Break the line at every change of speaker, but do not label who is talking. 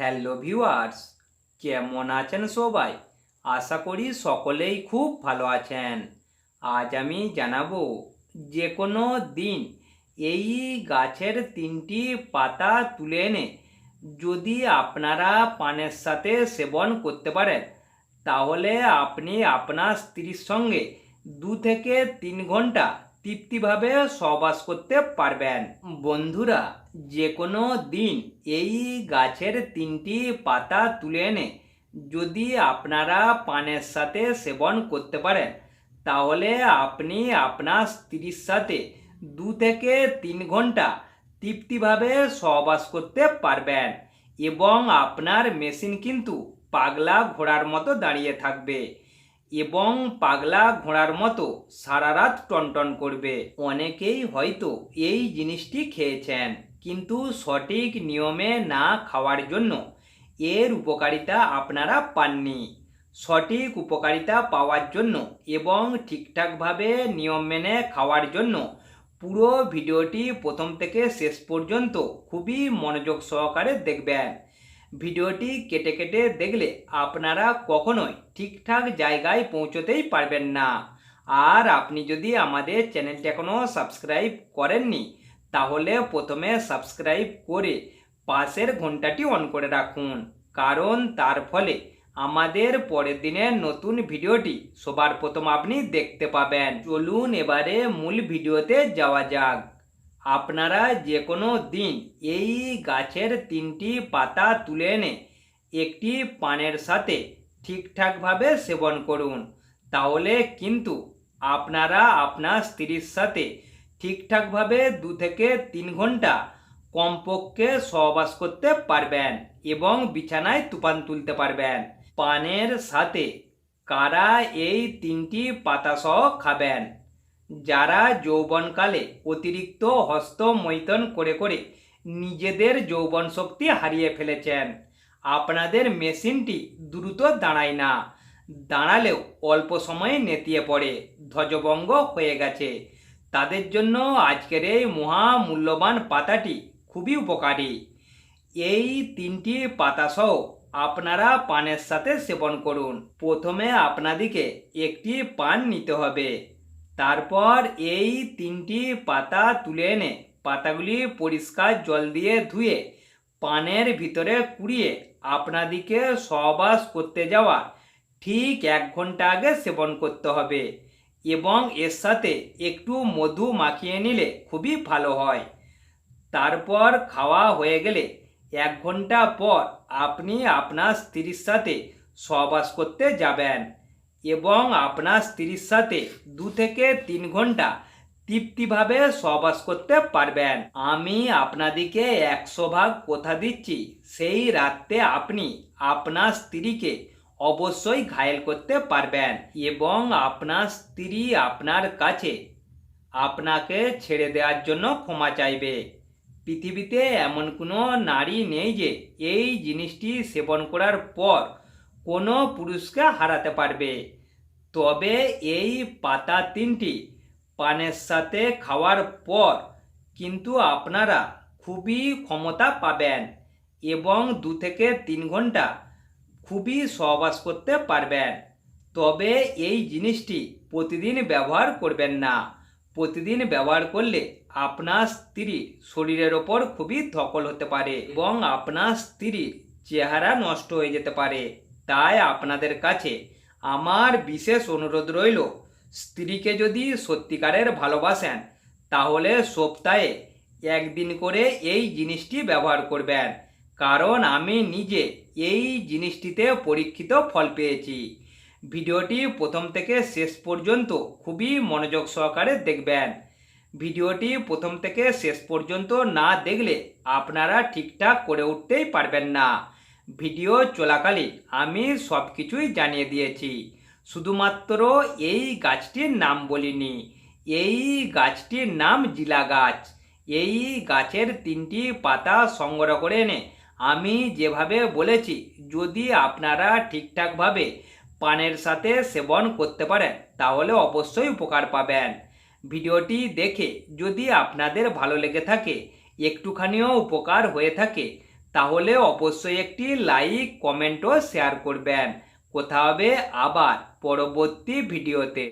Hello viewers, কেমন আছেন সবাই? আশা করি সকলেই খুব ভালো আছেন। আজ আমি জানাব যে কোনো দিন এই গাছের তিনটি পাতা তুলে এনে যদি আপনারা পানের সাথে সেবন করতে পারেন, তাহলে আপনি আপনার স্ত্রীর সঙ্গে দু থেকে তিন ঘণ্টা তৃপ্তিভাবে সহবাস করতে পারবেন। বন্ধুরা যে কোনো দিন এই গাছের তিনটি পাতা তুলে এনে যদি আপনারা পানের সাথে সেবন করতে পারেন, তাহলে আপনি আপনার স্ত্রীর সাথে দু থেকে তিন ঘণ্টা তৃপ্তিভাবে সহবাস করতে পারবেন এবং আপনার মেশিন কিন্তু পাগলা ঘোড়ার মতো দাঁড়িয়ে থাকবে এবং পাগলা ঘোড়ার মতো সারা রাত টনটন করবে। অনেকেই হয়তো এই জিনিসটি খেয়েছেন। কিন্তু সঠিক নিয়মে না খাওয়ার জন্য এর উপকারিতা আপনারা পাননি। সঠিক উপকারিতা পাওয়ার জন্য এবং ঠিকঠাকভাবে নিয়ম মেনে খাওয়ার জন্য পুরো ভিডিওটি প্রথম থেকে শেষ পর্যন্ত খুবই মনোযোগ সহকারে দেখবেন। ভিডিওটি কেটে কেটে দেখলে আপনারা কখনোই ঠিকঠাক জায়গায় পৌঁছতেই পারবেন না। আর আপনি যদি আমাদের চ্যানেলটি এখনও সাবস্ক্রাইব করেননি তাহলে প্রথমে সাবস্ক্রাইব করে পাশের ঘন্টাটি অন করে রাখুন। কারণ তার ফলে আমাদের পরের দিনের নতুন ভিডিওটি সবার প্রথম আপনি দেখতে পাবেন। চলুন এবারে মূল ভিডিওতে যাওয়া যাক। আপনারা যে কোনো দিন এই গাছের তিনটি পাতা তুলে এনে একটি পানের সাথে ঠিকঠাকভাবে সেবন করুন। তাহলে কিন্তু আপনারা আপনার স্ত্রীর সাথে ঠিকঠাকভাবে দু থেকে তিন ঘণ্টা কমপক্ষে সহবাস করতে পারবেন এবং বিছানায় তুফান তুলতে পারবেন। পানের সাথে কারা এই তিনটি পাতাসহ খাবেন? যারা যৌবনকালে অতিরিক্ত হস্তমৈথন করে করে নিজেদের যৌবন শক্তি হারিয়ে ফেলেছেন, আপনাদের মেশিনটি দ্রুত দাঁড়ায় না। দাঁড়ালেও অল্প সময়ে নেতিয়ে পড়ে, ধ্বজভঙ্গ হয়ে গেছে। তাদের জন্য আজকের এই মহামূল্যবান পাতাটি খুবই উপকারী। এই তিনটি পাতাসহ আপনারা পানের সাথে সেবন করুন। প্রথমে আপনাদিকে একটি পান নিতে হবে। তারপর এই তিনটি পাতা তুলে এনে পাতাগুলি পরিষ্কার জল দিয়ে ধুয়ে পানের ভিতরে কুড়িয়ে আপনাদিকে সহবাস করতে যাওয়া ঠিক এক ঘণ্টা আগে সেবন করতে হবে। এবং এর সাথে একটু মধু মাখিয়ে নিলে খুবই ভালো হয়। তারপর খাওয়া হয়ে গেলে এক ঘণ্টা পর আপনি আপনার স্ত্রীর সাথে সহবাস করতে যাবেন এবং আপনার স্ত্রীর সাথে দু থেকে তিন ঘণ্টা তৃপ্তিভাবে সহবাস করতে পারবেন। আমি আপনাদিকে একশো ভাগ কথা দিচ্ছি। সেই রাত্রে আপনি আপনার স্ত্রীকে অবশ্যই ঘায়েল করতে পারবেন এবং আপনার স্ত্রী আপনার কাছে আপনাকে ছেড়ে দেওয়ার জন্য ক্ষমা চাইবে। পৃথিবীতে এমন কোনো নারী নেই যে এই জিনিসটি সেবন করার পর কোনো পুরুষকে হারাতে পারবে। তবে এই পাতা তিনটি পানের সাথে খাওয়ার পর কিন্তু আপনারা খুবই ক্ষমতা পাবেন এবং দু থেকে তিন ঘণ্টা খুবই সহবাস করতে পারবেন। তবে এই জিনিসটি প্রতিদিন ব্যবহার করবেন না। প্রতিদিন ব্যবহার করলে আপনার স্ত্রীর শরীরের ওপর খুবই ধকল হতে পারে এবং আপনার স্ত্রীর চেহারা নষ্ট হয়ে যেতে পারে। তাই আপনাদের কাছে আমার বিশেষ অনুরোধ রইল, স্ত্রীকে যদি সত্যিকারের ভালোবাসেন, তাহলে সপ্তাহে একদিন করে এই জিনিসটি ব্যবহার করবেন। কারণ আমি নিজে এই জিনিসটিতে পরীক্ষিত ফল পেয়েছি। ভিডিওটি প্রথম থেকে শেষ পর্যন্ত খুবই মনোযোগ সহকারে দেখবেন। ভিডিওটি প্রথম থেকে শেষ পর্যন্ত না দেখলে আপনারা ঠিকঠাক করে উঠতেই পারবেন না। ভিডিও চলাকালীন আমি সব কিছুই জানিয়ে দিয়েছি। শুধুমাত্র এই গাছটির নাম বলিনি। এই গাছটির নাম জিলা গাছ। এই গাছের তিনটি পাতা সংগ্রহ করে এনে আমি যেভাবে বলেছি, যদি আপনারা ঠিকঠাকভাবে পানের সাথে সেবন করতে পারেন, তাহলে অবশ্যই উপকার পাবেন। ভিডিওটি দেখে যদি আপনাদের ভালো লেগে থাকে, একটুখানিও উপকার হয়ে থাকে, তাহলে অবশ্যই একটি লাইক কমেন্ট ও শেয়ার করবেন। কোথা হবে আবার পরবর্তী ভিডিওতে।